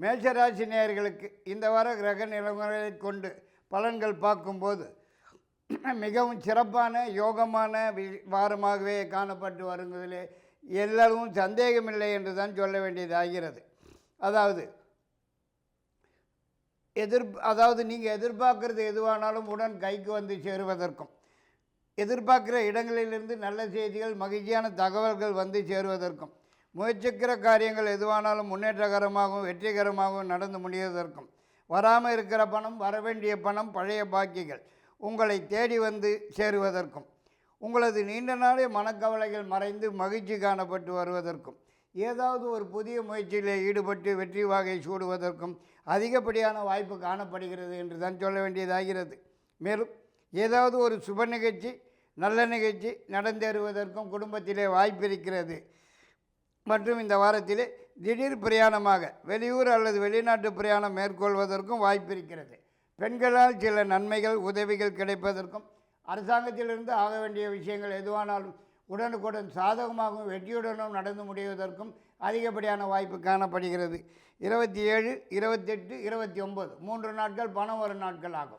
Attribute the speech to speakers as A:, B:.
A: மேஷராசி நேயர்களுக்கு இந்த வார கிரக நிலவரங்களை கொண்டு பலன்கள் பார்க்கும்போது மிகவும் சிறப்பான யோகமான வி- வாரமாகவே காணப்பட்டு வருவதிலே எல்லாரும் சந்தேகமில்லை என்று தான் சொல்ல வேண்டியதாகிறது அதாவது எதிர் அதாவது நீங்கள் எதிர்பார்க்குறது எதுவானாலும் உடன் கைக்கு வந்து சேருவதற்கும் எதிர்பார்க்குற இடங்களிலிருந்து நல்ல செய்திகள் மகிழ்ச்சியான தகவல்கள் வந்து சேருவதற்கும் முயற்சிக்கிற காரியங்கள் எதுவானாலும் முன்னேற்றகரமாகவும் வெற்றிகரமாகவும் நடந்து முடிவதற்கும். வராமல் இருக்கிற பணம் வரவேண்டிய பணம் பழைய பாக்கிகள் உங்களை தேடி வந்து சேருவதற்கும். உங்களது நீண்ட நாளே மனக்கவலைகள் மறைந்து மகிழ்ச்சி காணப்பட்டு வருவதற்கும். ஏதாவது ஒரு புதிய முயற்சியில் ஈடுபட்டு வெற்றி வாகை சூடுவதற்கும் அதிகப்படியான வாய்ப்பு காணப்படுகிறது என்று தான் சொல்ல வேண்டியதாகிறது. மேலும் ஏதாவது ஒரு சுப நிகழ்ச்சி நல்ல நிகழ்ச்சி நடந்தேறுவதற்கும் குடும்பத்திலே வாய்ப்பு இருக்கிறது. மற்றும் இந்த வாரத்திலே திடீர் பிரயாணமாக வெளியூர் அல்லது வெளிநாட்டு பிரயாணம் மேற்கொள்வதற்கும் வாய்ப்பு இருக்கிறது. பெண்களால் சில நன்மைகள் உதவிகள் கிடைப்பதற்கும் அரசாங்கத்திலிருந்து ஆக வேண்டிய விஷயங்கள் எதுவானாலும் உடனுக்குடன் சாதகமாகவும் வெற்றியுடனும் நடந்து முடிவதற்கும் அதிகப்படியான வாய்ப்பு காணப்படுகிறது. இருபத்தி ஏழு இருபத்தெட்டு இருபத்தி ஒம்பது மூன்று நாட்கள் பணம் வரும் நாட்கள் ஆகும்.